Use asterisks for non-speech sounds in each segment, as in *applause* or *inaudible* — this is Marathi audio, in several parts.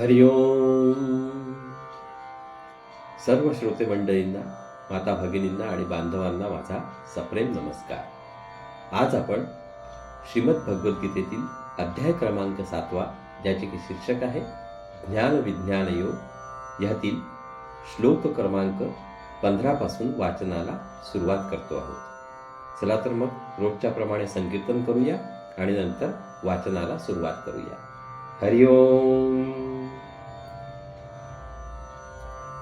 हरिओम सर्व श्रोते मंडळींना माता भगिनींना आणि बांधवांना माझा सप्रेम नमस्कार. आज आपण श्रीमद भगवद्गीतेतील अध्याय क्रमांक सातवा ज्याचे की शीर्षक आहे ज्ञान विज्ञान योग ह्यातील श्लोक क्रमांक पंधरापासून वाचनाला सुरुवात करतो आहोत. चला तर मग रोजच्याप्रमाणे संकीर्तन करूया आणि नंतर वाचनाला सुरुवात करूया. हरिओम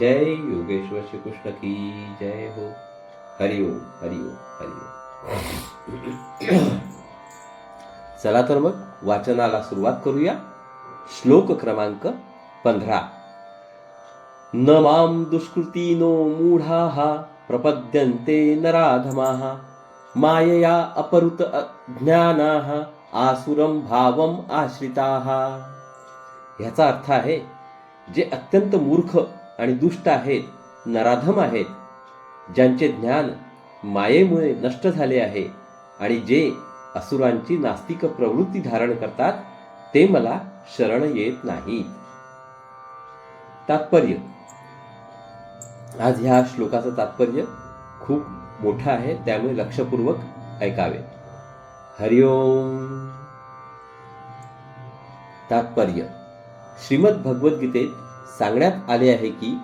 जय योगेश्वर श्री कृष्ण की जय हो। हरिओम हरिओम हरिओम चला तर मग वाचनाला सुरुवात करूया. श्लोक क्रमांक पंधरा. न माम दुष्कृतीनो मूढाः प्रपद्यन्ते नराधमाः मायया अपरुत ज्ञानाः आसुरम भावम आश्रिताः। ह्याचा अर्थ आहे जे अत्यंत मूर्ख आणि दुष्ट आहेत नराधम आहेत ज्यांचे ज्ञान मायेमुळे नष्ट झाले आहे आणि जे असुरांची नास्तिक प्रवृत्ती धारण करतात ते मला शरण येत नाहीत. तात्पर्य. आज ह्या श्लोकाचं तात्पर्य खूप मोठं आहे त्यामुळे लक्षपूर्वक ऐकावे. हरिओम तात्पर्य. श्रीमद भगवद्गीतेत सांगण्यात आले आहे की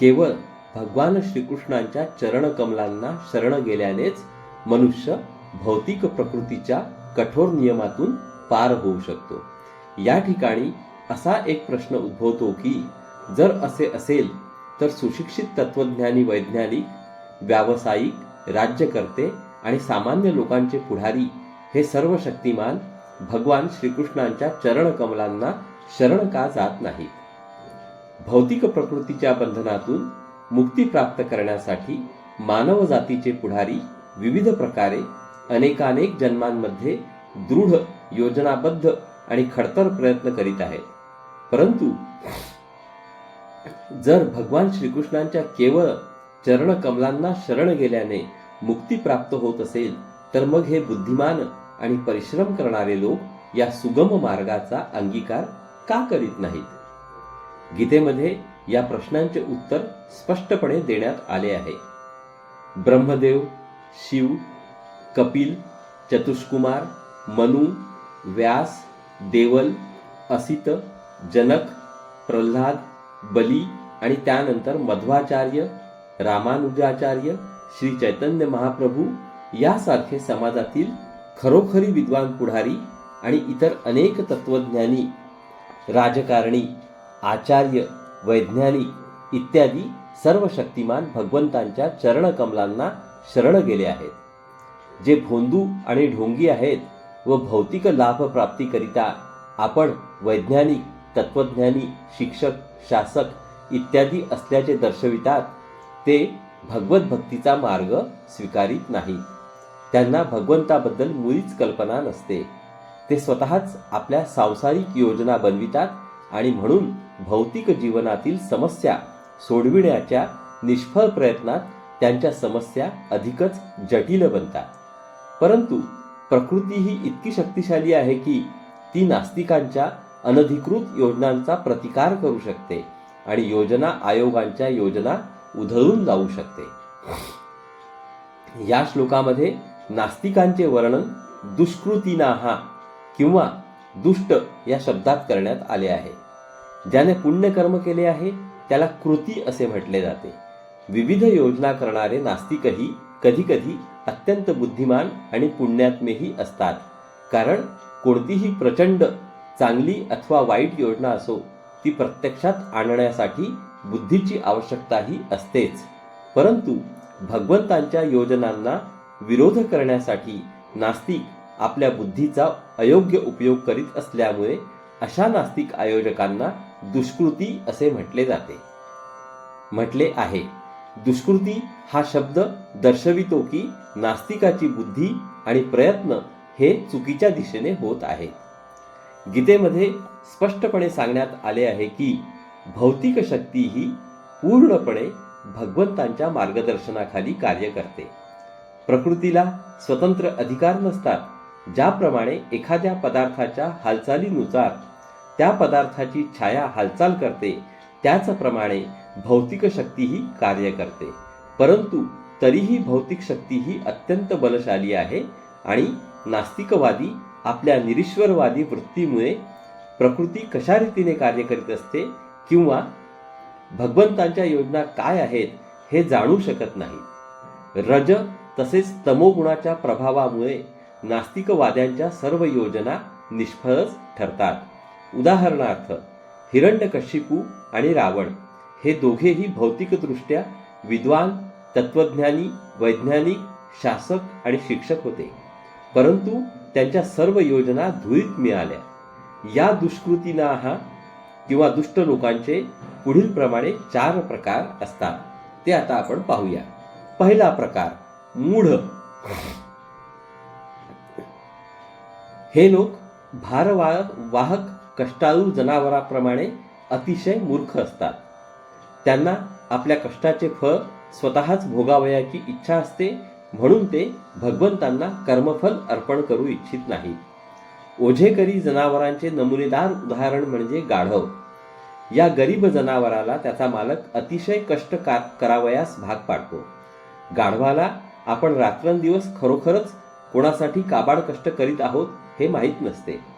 केवळ भगवान श्रीकृष्णांच्या चरणकमलांना शरण गेल्यानेच मनुष्य भौतिक प्रकृतीच्या कठोर नियमातून पार होऊ शकतो. या ठिकाणी असा एक प्रश्न उद्भवतो की जर असे असेल तर सुशिक्षित तत्वज्ञानी वैज्ञानिक व्यावसायिक राज्यकर्ते आणि सामान्य लोकांचे पुढारी हे सर्व शक्तिमान भगवान श्रीकृष्णांच्या चरणकमलांना शरण का जात नाहीत? भौतिक प्रकृतीच्या बंधनातून मुक्ती प्राप्त करण्यासाठी मानव जातीचे पुढारी विविध प्रकारे अनेकानेक जन्मांमध्ये दृढ योजनाबद्ध आणि खडतर प्रयत्न करीत आहेत. परंतु जर भगवान श्रीकृष्णांच्या केवळ चरण कमलांना शरण गेल्याने मुक्ती प्राप्त होत असेल तर मग हे बुद्धिमान आणि परिश्रम करणारे लोक या सुगम मार्गाचा अंगीकार का करीत नाहीत? गीतेमध्ये या प्रश्नांचे उत्तर स्पष्टपणे देण्यात आले आहे. ब्रह्मदेव शिव कपिल चतुष्कुमार मनु व्यास देवल असित जनक प्रल्हाद बली आणि त्यानंतर मध्वाचार्य रामानुजाचार्य श्री चैतन्य महाप्रभू यासारखे समाजातील खरोखरी विद्वान पुढारी आणि इतर अनेक तत्वज्ञानी राजकारणी आचार्य वैज्ञानिक इत्यादी सर्व शक्तिमान भगवंतांच्या चरणकमलांना शरण गेले आहेत. जे भोंदू आणि ढोंगी आहेत व भौतिक लाभ प्राप्तीकरिता आपण वैज्ञानिक तत्वज्ञानी शिक्षक शासक इत्यादी असल्याचे दर्शवितात ते भगवत भक्तीचा मार्ग स्वीकारित नाहीत. त्यांना भगवंताबद्दल मुळीच कल्पना नसते. ते स्वतःच आपल्या सांसारिक योजना बनवितात आणि म्हणून भौतिक जीवनातील समस्या सोडविण्याच्या निष्फळ प्रयत्नात त्यांच्या समस्या अधिकच जटिल बनतात. परंतु प्रकृती ही इतकी शक्तिशाली आहे की ती नास्तिकांच्या अनधिकृत योजनांचा प्रतिकार करू शकते आणि योजना आयोगांच्या योजना उधळून लावू शकते. या श्लोकामध्ये नास्तिकांचे वर्णन दुष्कृतीनाहा किंवा दुष्ट या शब्दात करण्यात आले आहे. ज्याने पुण्यकर्म केले आहे त्याला कृती असे म्हटले जाते. विविध योजना करणारे नास्तिकही कधीकधी अत्यंत बुद्धिमान आणि पुण्यात्मेही असतात. कारण कोणतीही प्रचंड चांगली अथवा वाईट योजना असो ती प्रत्यक्षात आणण्यासाठी बुद्धीची आवश्यकताही असतेच. परंतु भगवंतांच्या योजनांना विरोध करण्यासाठी नास्तिक आपल्या बुद्धीचा अयोग्य उपयोग करीत असल्यामुळे अशा नास्तिक आयोजकांना दुष्कृती असे म्हटले जाते. म्हटले आहे दुष्कृती हा शब्द दर्शवितो की नास्तिकाची बुद्धी आणि प्रयत्न हे चुकीच्या दिशेने होत आहे गीतेमध्ये स्पष्टपणे सांगण्यात आले आहे की भौतिक शक्ती ही पूर्णपणे भगवंतांच्या मार्गदर्शनाखाली कार्य करते. प्रकृतीला स्वतंत्र अधिकार नसतात ज्याप्रमाणे एखाद्या पदार्थाच्या हालचालीनुसार त्या पदार्थाची छाया हालचाल करते त्याचप्रमाणे भौतिक शक्तीही कार्य करते. परंतु तरीही भौतिक शक्ती ही अत्यंत बलशाली आहे आणि नास्तिकवादी आपल्या निरीश्वरवादी वृत्तीमुळे प्रकृती कशा रीतीने कार्य करीत असते किंवा भगवंतांच्या योजना काय आहेत हे जाणू शकत नाही. रज तसेच तमोगुणाच्या प्रभावामुळे नास्तिकवाद्यांच्या सर्व योजना निष्फळच ठरतात. उदाहरणार्थ हिरण्यकशिपू आणि रावण हे दोघेही भौतिकदृष्ट्या विद्वान तत्वज्ञानी वैज्ञानिक शासक आणि शिक्षक होते. परंतु त्यांच्या सर्व योजना धुळीत मिळाल्या. या दुष्कृतीना हा किंवा दुष्ट लोकांचे पुढील प्रमाणे चार प्रकार असतात. ते आता आपण पाहूया. पहिला प्रकार मूढ. हे लोक भारवाहक वाहक कष्टाळू जनावराप्रमाणे अतिशय मूर्ख असतात. त्यांना आपल्या कष्टाचे फळ स्वतःच भोगावयाची इच्छा असते म्हणून ते भगवंतांना कर्मफल अर्पण करू इच्छित नाही ओझेकरी जनावरांचे नमुनेदार उदाहरण म्हणजे गाढव. या गरीब जनावराला त्याचा मालक अतिशय कष्ट का करावयास भाग पाडतो. गाढवाला आपण रात्रंदिवस खरोखरच कोणासाठी काबाड कष्ट करीत आहोत हे माहीत नसते.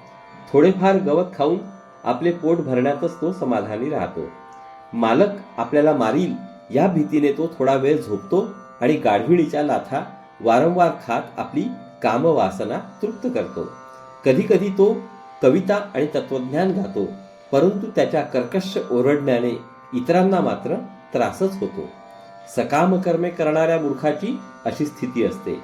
थोडेफार गवत खाऊन आपले पोट भरण्यातच तो समाधानी राहतो. मालक आपल्याला मारील या भीतीने तो थोडा वेळ झोपतो आणि गाढविणीच्या लाथा वारंवार खात आपली कामवासना तृप्त करतो. कधीकधी तो कविता आणि तत्वज्ञान गातो परंतु त्याच्या कर्कश ओरडण्याने इतरांना मात्र त्रासच होतो. सकाम कर्मे करणाऱ्या मूर्खाची अशी स्थिती असते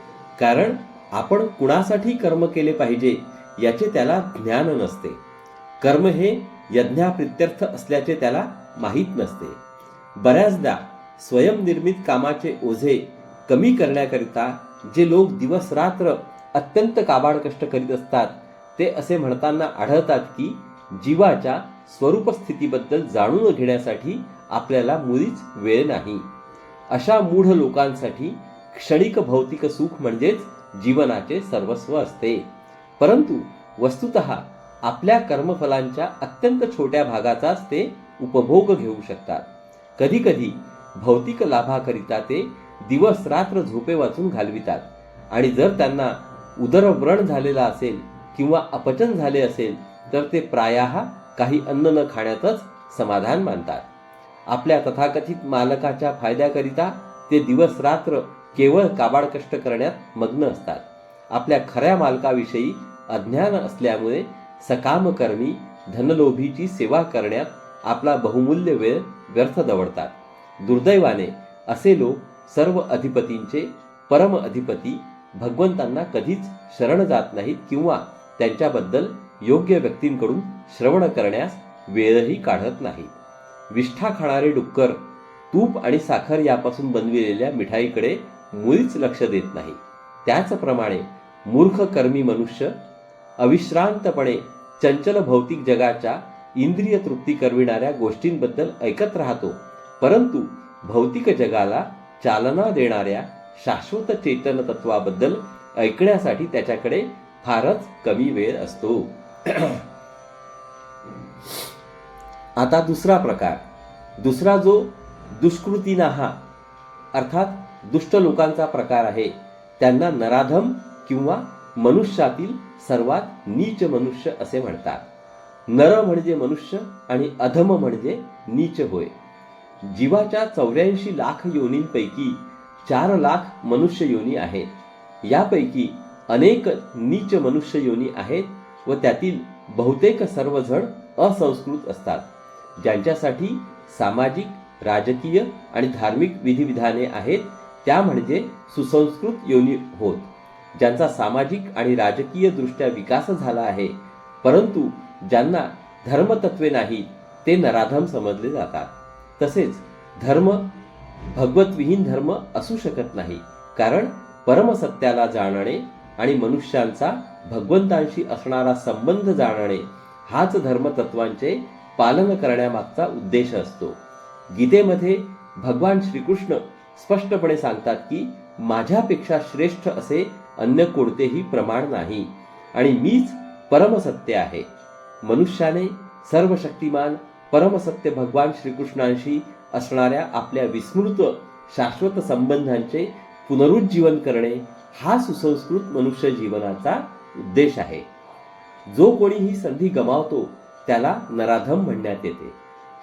कारण आपण कुणासाठी कर्म केले पाहिजे याचे त्याला ज्ञान नसते. कर्म हे यज्ञाप्रित्यर्थ असल्याचे त्याला माहीत नसते. बऱ्याचदा स्वयंनिर्मित कामाचे ओझे कमी करण्याकरिता जे लोक दिवस रात्र अत्यंत काबाड कष्ट करीत असतात ते असे म्हणताना आढळतात की जीवाच्या स्वरूप स्थितीबद्दल जाणून घेण्यासाठी आपल्याला मुळीच वेळ नाही. अशा मूढ लोकांसाठी क्षणिक भौतिक सुख म्हणजेच जीवनाचे सर्वस्व असते. परंतु वस्तुत आपल्या कर्मफलांच्या अत्यंत छोट्या भागाचाच ते उपभोग घेऊ शकतात. कधीकधी भौतिक लाभाकरिता ते दिवस रात्र झोपे वाचून घालवितात. आणि जर त्यांना उदरव्रण झालेला असेल किंवा अपचन झाले असेल तर ते प्रायः काही अन्न न खाण्यातच समाधान मानतात. आपल्या तथाकथित मालकाच्या फायद्याकरिता ते दिवस रात्र केवळ काबाड कष्ट करण्यात मग्न असतात. आपल्या खऱ्या मालकाविषयी अज्ञान असल्यामुळे सकामकर्मी धनलोभीची सेवा करण्यात आपला बहुमूल्य वेळ व्यर्थ दवडतात. दुर्दैवाने असे लोक सर्व अधिपतींचे परम अधिपती भगवंतांना कधीच शरण जात नाहीत किंवा त्यांच्याबद्दल योग्य व्यक्तींकडून श्रवण करण्यास वेळही काढत नाही विष्ठा खाणारे डुक्कर तूप आणि साखर यापासून बनविलेल्या मिठाईकडे मुळीच लक्ष देत नाही त्याचप्रमाणे मूर्ख कर्मी मनुष्य अविश्रांतपणे चंचल भौतिक जगाच्या इंद्रिय तृप्ती करविणाऱ्या गोष्टींबद्दल ऐकत राहतो. परंतु भौतिक जगाला चालना देणाऱ्या शाश्वत चेतन तत्वाबद्दल ऐकण्यासाठी त्याच्याकडे फारच कमी वेळ असतो. *clears throat* आता दुसरा प्रकार. दुसरा जो दुष्कृतीनाहा अर्थात दुष्ट लोकांचा प्रकार आहे त्यांना नराधम किंवा मनुष्यातील सर्वात नीच मनुष्य असे म्हणतात. नर म्हणजे मनुष्य आणि अधम म्हणजे नीच होय. जीवाच्या चौऱ्याऐंशी लाख योनींपैकी चार लाख मनुष्य योनी आहेत. यापैकी अनेक नीच मनुष्य योनी आहेत व त्यातील बहुतेक सर्वजण असंस्कृत असतात. ज्यांच्यासाठी सामाजिक राजकीय आणि धार्मिक विधिविधाने आहेत त्या म्हणजे सुसंस्कृत योनी होत. ज्यांचा सामाजिक आणि राजकीय दृष्ट्या विकास झाला आहे परंतु ज्यांना धर्मतत्वे नाहीत ते नराधम समजले जातात. तसेच धर्म भगवतविहीन धर्म असू शकत नाही कारण परमसत्याला जाणणे आणि मनुष्यांचा भगवंतांशी असणारा संबंध जाणणे हाच धर्मतत्वांचे पालन करण्यामागचा उद्देश असतो. गीतेमध्ये भगवान श्रीकृष्ण स्पष्टपणे सांगतात की माझ्यापेक्षा श्रेष्ठ असे अन्य कोणतेही प्रमाण नाही. आणि मीच परमसत्य आहे. मनुष्याने सर्व शक्तिमान परमसत्य भगवान श्रीकृष्णांशी असणाऱ्या आपल्या विस्मृत शाश्वत संबंधांचे पुनरुज्जीवन करणे हा सुसंस्कृत मनुष्य जीवनाचा उद्देश आहे. जो कोणी ही संधी गमावतो त्याला नराधम म्हणण्यात येते.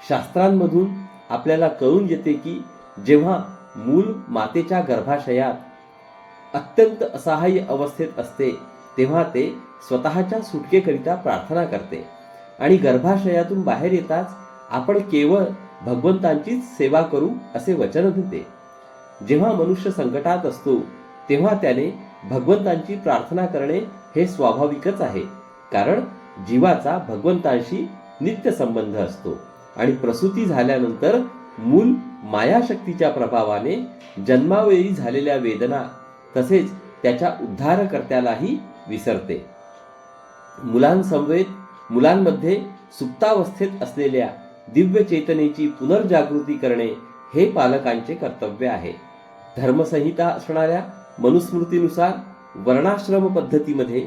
शास्त्रांमधून आपल्याला कळून येते की जेव्हा मूल मातेच्या गर्भाशयात अत्यंत असहाय्य अवस्थेत असते तेव्हा ते स्वतःच्या सुटकेकरिता प्रार्थना करते. आणि गर्भाशयातून बाहेर येताच आपण केवळ भगवंतांचीच सेवा करू असे वचन देते. जेव्हा मनुष्य संकटात असतो तेव्हा त्याने भगवंतांची प्रार्थना करणे हे स्वाभाविकच आहे कारण जीवाचा भगवंतांशी नित्य संबंध असतो. आणि प्रसूती झाल्यानंतर मूल मायाशक्तीच्या प्रभावाने जन्मावेळी झालेल्या वेदना तसेच त्याच्या उद्धारकर्त्यालाही विसरते. मुलांसमवेत मुलांमध्ये सुप्तावस्थेत असलेल्या दिव्य चेतनेची पुनर्जागृती करणे हे पालकांचे कर्तव्य आहे. धर्मसंहिता असणाऱ्या मनुस्मृतीनुसार वर्णाश्रम पद्धतीमध्ये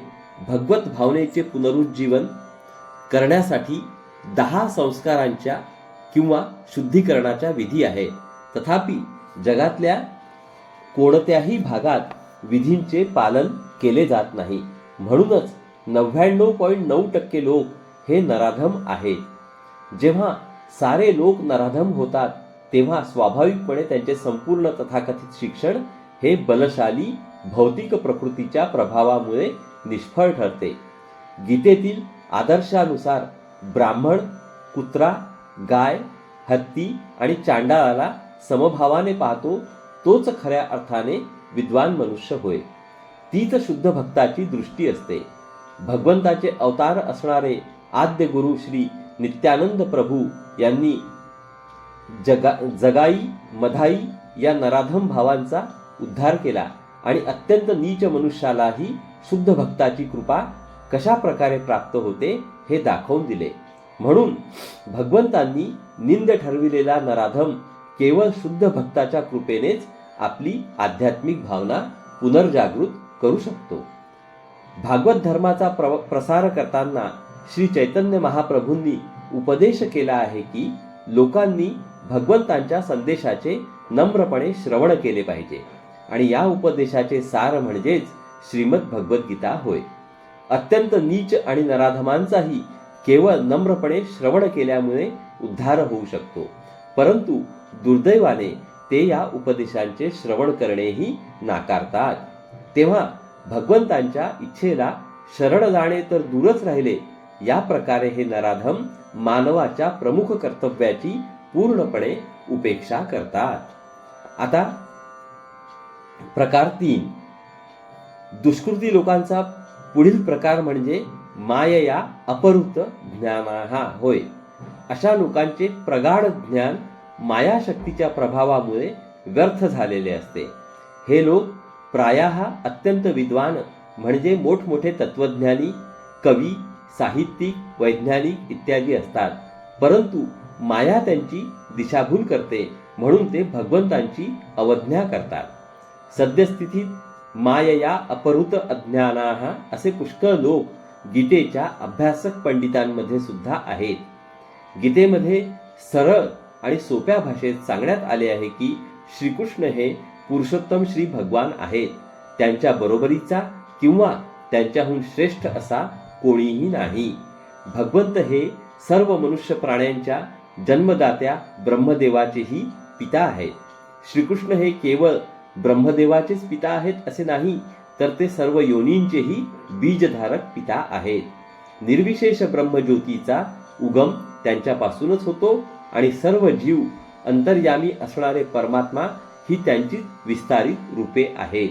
भगवत भावनेचे पुनरुज्जीवन करण्यासाठी दहा संस्कारांच्या किंवा शुद्धीकरणाच्या विधी आहे. तथापि जगातल्या कोणत्याही भागात विधींचे पालन केले जात नाही. म्हणूनच नव्याण्णव पॉईंट नऊ टक्के लोक हे नराधम आहेत. जेव्हा सारे लोक नराधम होतात तेव्हा स्वाभाविकपणे त्यांचे संपूर्ण तथाकथित शिक्षण हे बलशाली भौतिक प्रकृतीच्या प्रभावामुळे निष्फळ ठरते. गीतेतील आदर्शानुसार ब्राह्मण कुत्रा गाय हत्ती आणि चांडाळाला समभावाने पाहतो तोच खऱ्या अर्थाने विद्वान मनुष्य होय. तीच शुद्ध भक्ताची दृष्टी असते. भगवंताचे अवतार असणारे आद्य गुरु श्री नित्यानंद प्रभू यांनी जगा जगाई मधाई या नराधम भावांचा उद्धार केला आणि अत्यंत नीच मनुष्यालाही शुद्ध भक्ताची कृपा कशा प्रकारे प्राप्त होते हे दाखवून दिले. म्हणून भगवंतांनी निंद ठरविलेला नराधम केवळ शुद्ध भक्ताच्या कृपेनेच आपली आध्यात्मिक भावना पुनर्जागृत करू शकतो. भागवत धर्माचा प्र प्रसार करताना श्री चैतन्य महाप्रभूंनी उपदेश केला आहे की लोकांनी भगवंतांच्या संदेशाचे नम्रपणे श्रवण केले पाहिजे. आणि या उपदेशाचे सार म्हणजेच श्रीमद भगवद्गीता होय. अत्यंत नीच आणि नराधमांचाही केवळ नम्रपणे श्रवण केल्यामुळे उद्धार होऊ शकतो. परंतु दुर्दैवाने ते या उपदेशांचे श्रवण करणेही नाकारतात. तेव्हा भगवंतांच्या इच्छेला शरण जाणे तर दूरच राहिले या प्रकारे हे नराधम मानवाच्या प्रमुख कर्तव्याची पूर्णपणे उपेक्षा करतात. आता प्रकार तीन. दुष्कृती लोकांचा पुढील प्रकार म्हणजे मायया अपहृत ज्ञानाहा होय. अशा लोकांचे प्रगाढ ज्ञान मायाशक्तीच्या प्रभावामुळे व्यर्थ झालेले असते. हे लोक प्रायः अत्यंत विद्वान म्हणजे मोठमोठे तत्वज्ञानी कवी साहित्यिक वैज्ञानिक इत्यादी असतात. परंतु माया त्यांची दिशाभूल करते म्हणून ते भगवंतांची अवज्ञा करतात. सद्यस्थितीत मायया अपहृत अज्ञाना असे पुष्कळ लोक गीतेच्या अभ्यासक पंडितांमध्ये सुद्धा आहेत. गीतेमध्ये सरळ आणि सोप्या भाषेत सांगण्यात आले आहे की श्रीकृष्ण हे पुरुषोत्तम श्री भगवान आहेत. त्यांच्या बरोबरीचा किंवा त्यांच्याहून श्रेष्ठ असा कोणीही नाही. भगवंत हे सर्व मनुष्य प्राण्यांच्या जन्मदात्या ब्रह्मदेवाचेही पिता आहेत. श्रीकृष्ण हे केवळ ब्रह्मदेवाचेच पिता आहेत असे नाही तर ते सर्व योनींचेही बीजधारक पिता आहेत. निर्विशेष ब्रह्मज्योतीचा उगम त्यांच्यापासूनच होतो आणि सर्व जीव अंतर्यामी असणारे परमात्मा ही त्यांची विस्तारित रूपे आहेत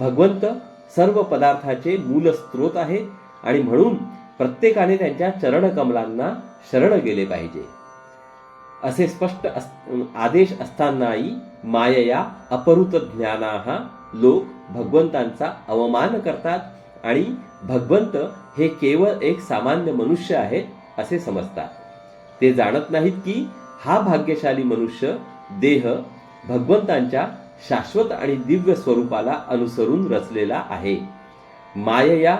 भगवंत सर्व पदार्थाचे मूल स्रोत आहे आणि म्हणून प्रत्येकाने त्यांच्या चरणकमलांना शरण गेले पाहिजे. असे स्पष्ट अस- आदेश असतानाही मायया अपहृत ज्ञाना लोक भगवंतांचा अवमान करतात आणि भगवंत हे केवळ एक सामान्य मनुष्य आहे असे समजतात. ते जाणत नाहीत की हा भाग्यशाली मनुष्य देह भगवंतांच्या शाश्वत आणि दिव्य स्वरूपाला अनुसरून रचलेला आहे. मायया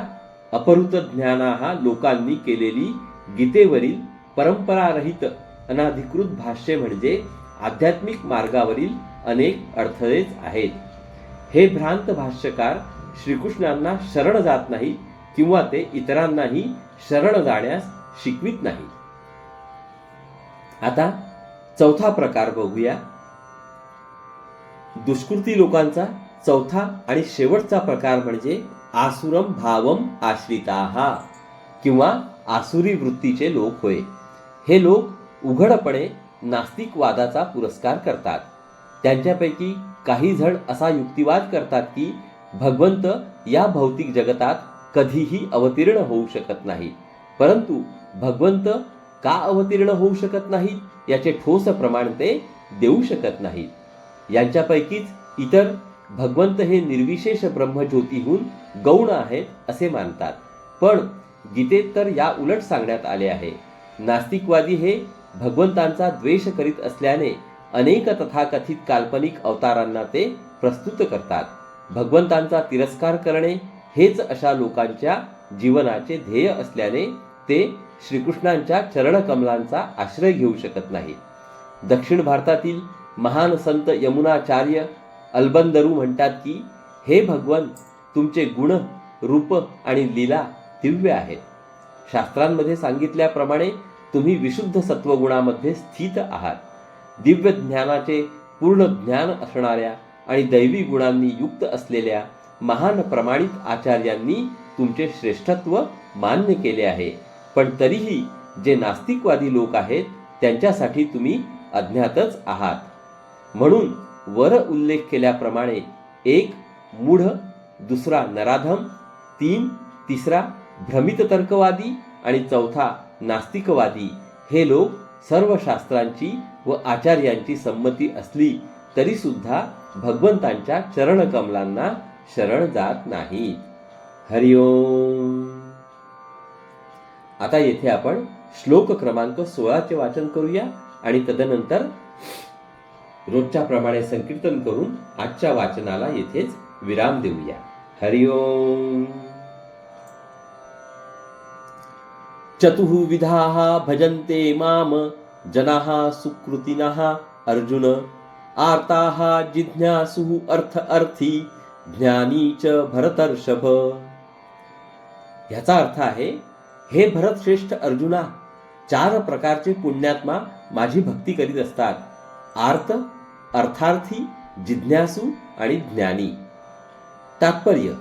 अपहृत ज्ञानाहा लोकांनी केलेली गीतेवरील परंपरारहित अनाधिकृत भाष्य म्हणजे आध्यात्मिक मार्गावरील अनेक अडथळेच आहेत. हे भ्रांत भाष्यकार श्रीकृष्णांना शरण जात नाही किंवा ते इतरांनाही शरण जाण्यास शिकवित नाही आता चौथा प्रकार बघूया. दुष्कृती लोकांचा चौथा आणि शेवटचा प्रकार म्हणजे आसुरम भावम आश्रिता किंवा आसुरी वृत्तीचे लोक होय. हे लोक उघडपणे नास्तिकवादाचा पुरस्कार करतात. त्यांच्यापैकी काही जण असा युक्तिवाद करतात की भगवंत या भौतिक जगतात कधीही अवतीर्ण होऊ शकत नाही. परंतु भगवंत का अवतीर्ण होऊ शकत नाहीत? याचे ठोस प्रमाण ते देऊ शकत नाहीत. यांच्यापैकीच इतर भगवंत हे निर्विशेष ब्रह्मज्योतीहून गौण आहेत असे मानतात. पण गीतेत तर या उलट सांगण्यात आले आहे. नास्तिकवादी हे भगवंतांचा द्वेष करीत असल्याने अनेक तथाकथित काल्पनिक अवतारांना ते प्रस्तुत करतात. भगवंतांचा तिरस्कार करणे हेच अशा लोकांच्या जीवनाचे ध्येय असल्याने ते श्रीकृष्णांच्या चरणकमलांचा आश्रय घेऊ शकत नाही. दक्षिण भारतातील महान संत यमुनाचार्य अल्बंदरू म्हणतात की हे भगवन तुमचे गुण रूप आणि लीला दिव्य आहेत. शास्त्रांमध्ये सांगितल्याप्रमाणे तुम्ही विशुद्ध सत्वगुणामध्ये स्थित आहात. दिव्य ज्ञानाचे पूर्ण ज्ञान असणाऱ्या आणि दैवी गुणांनी युक्त असलेल्या महान प्रमाणित आचार्यांनी तुमचे श्रेष्ठत्व मान्य केले आहे. पण तरीही जे नास्तिकवादी लोक आहेत त्यांच्यासाठी तुम्ही अज्ञातच आहात. म्हणून वर उल्लेख केल्याप्रमाणे एक मूढ दुसरा नराधम तीन तिसरा भ्रमित तर्कवादी आणि चौथा नास्तिकवादी हे लोक सर्व शास्त्रांची व आचार्यांची संमती असली तरी सुद्धा भगवंतांच्या चरणकमलांना शरण जात नाहीत. हरिओम. आता येथे आपण श्लोक क्रमांक सोळाचे वाचन करूया आणि तदनंतर रोजच्या प्रमाणे संकीर्तन करून आजच्या वाचनाला येथेच विराम देऊया. हरिओम चतुर्विधाः भजन्ते माम जनाः सुकृतिनः अर्जुन। आर्ताः जिज्ञासुः अर्थ अर्थी ज्ञानी च भरतर्षभ। ह्याचा अर्थ आहे हे भरतश्रेष्ठ अर्जुना चार प्रकारचे पुण्यात्मा माझी भक्ती करीत असतात. आर्त अर्थार्थी जिज्ञासू आणि ज्ञानी. तात्पर्य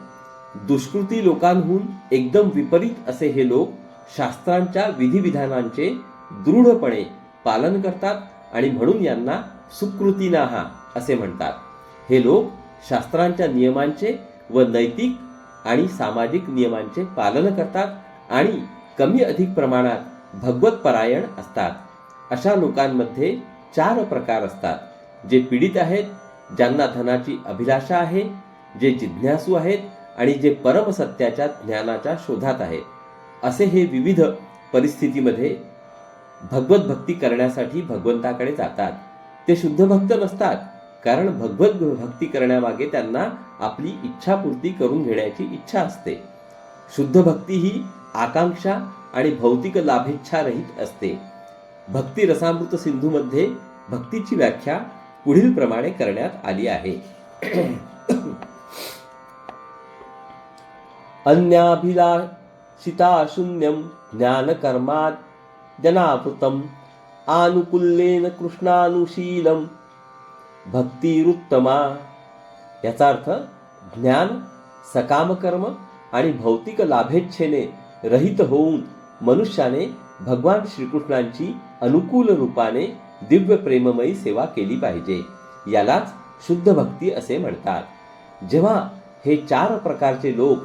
दुष्कृती लोकांहून एकदम विपरीत असे हे लोक शास्त्रांच्या विधिविधानांचे दृढपणे पालन करतात आणि म्हणून यांना सुकृतीनाहा असे म्हणतात. हे लोक शास्त्रांच्या नियमांचे व नैतिक आणि सामाजिक नियमांचे पालन करतात आणि कमी अधिक प्रमाणात भगवत परायण असतात. अशा लोकांमध्ये चार प्रकार असतात. जे पीडित आहेत ज्यांना धनाची अभिलाषा आहे जे जिज्ञासू आहेत आणि जे परमसत्याच्या ज्ञानाच्या शोधात आहेत. असे हे विविध परिस्थितीमध्ये भगवत भक्ती करण्यासाठी भगवंताकडे जातात. ते शुद्ध भक्त नसतात कारण भगवत भक्ती करण्यामागे त्यांना आपली इच्छापूर्ती करून घेण्याची इच्छा असते. शुद्ध भक्ती ही आकांक्षा आणि भौतिक लाभेच्छा रहित असते. भक्ती रसामृत सिंधूमध्ये भक्तीची व्याख्या पुढील प्रमाणे करण्यात आली आहे. अन्याभिला ज्ञान ज्ञानकर्मात् जनावृतम आनुकूल्येन कृष्णानुशीलं भक्तिरुत्तमा. याचा अर्थ ज्ञान सकामकर्म आणि भौतिक लाभेच्छेने रहित होऊन मनुष्याने भगवान श्रीकृष्णांची अनुकूल रूपाने दिव्य प्रेममयी सेवा केली पाहिजे. यालाच शुद्ध भक्ती असे म्हणतात. जेव्हा हे चार प्रकारचे लोक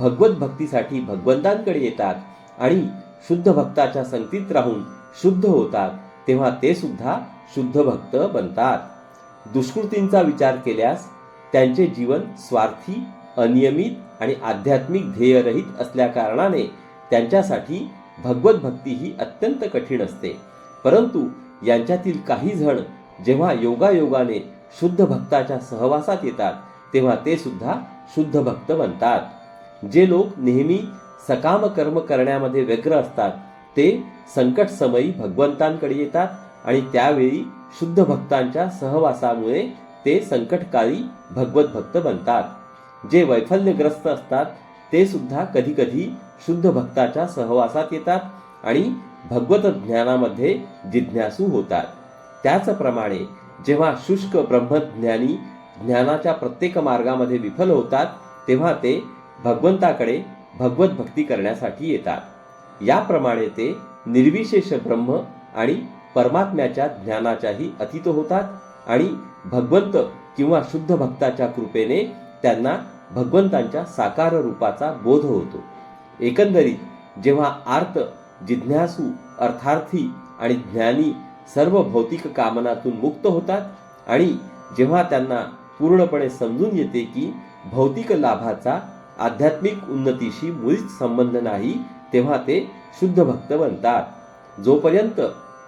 भगवत भक्तीसाठी भगवंतांकडे येतात आणि शुद्ध भक्ताच्या संगतीत राहून शुद्ध होतात तेव्हा ते सुद्धा शुद्ध भक्त बनतात. दुष्कृतींचा विचार केल्यास त्यांचे जीवन स्वार्थी अनियमित आणि आध्यात्मिक ध्येयरहित असल्याकारणाने त्यांच्यासाठी भगवत भक्ती ही अत्यंत कठीण असते. परंतु यांच्यातील काही जण जेव्हा योगायोगाने शुद्ध भक्ताच्या सहवासात येतात तेव्हा ते सुद्धा शुद्ध भक्त बनतात. जे लोक नेहमी सकाम कर्म करण्यामध्ये व्यग्र असतात ते संकट समयी भगवंतांकडे येतात आणि त्यावेळी शुद्ध भक्तांच्या सहवासामुळे ते संकटकाळी भगवत भक्त बनतात. जे वैफल्यग्रस्त असतात ते सुद्धा कधी कधी शुद्ध भक्ताच्या सहवासात येतात आणि भगवत ज्ञानामध्ये जिज्ञासू होतात. त्याचप्रमाणे जेव्हा शुष्क ब्रह्मज्ञानी ज्ञानाच्या प्रत्येक मार्गामध्ये विफल होतात तेव्हा ते भगवंताकडे भगवत भक्ती करण्यासाठी येतात. याप्रमाणे ते निर्विशेष ब्रह्म आणि परमात्म्याच्या ज्ञानाच्याही अतीत होतात आणि भगवंत किंवा शुद्ध भक्ताच्या कृपेने त्यांना भगवंतांच्या साकार रूपाचा बोध होतो. एकंदरीत जेव्हा आर्त जिज्ञासू अर्थार्थी आणि ज्ञानी सर्व भौतिक कामनातून मुक्त होतात आणि जेव्हा त्यांना पूर्णपणे समजून येते की भौतिक लाभाचा आध्यात्मिक उन्नतीशी मुळीच संबंध नाही तेव्हा ते शुद्ध भक्त बनतात. जोपर्यंत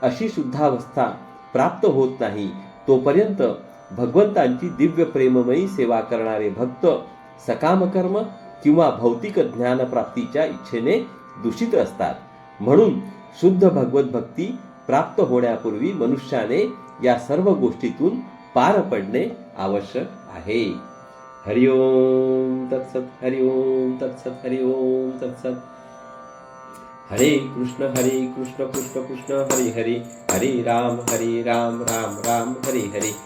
अशी शुद्धावस्था प्राप्त होत नाही तोपर्यंत भगवंतांची दिव्य प्रेममयी सेवा करणारे भक्त सकामकर्म किंवा भौतिक ज्ञान प्राप्तीच्या इच्छेने दूषित असतात. म्हणून शुद्ध भगवत भक्ती प्राप्त होण्यापूर्वी मनुष्याने या सर्व गोष्टीतून पार पडणे आवश्यक आहे. हरिओम तत्सत हरिओम तत्सत हरिओम तत्सत. हरे कृष्ण हरे कृष्ण कृष्ण कृष्ण हरे हरे. हरे राम हरे राम राम राम हरे हरे.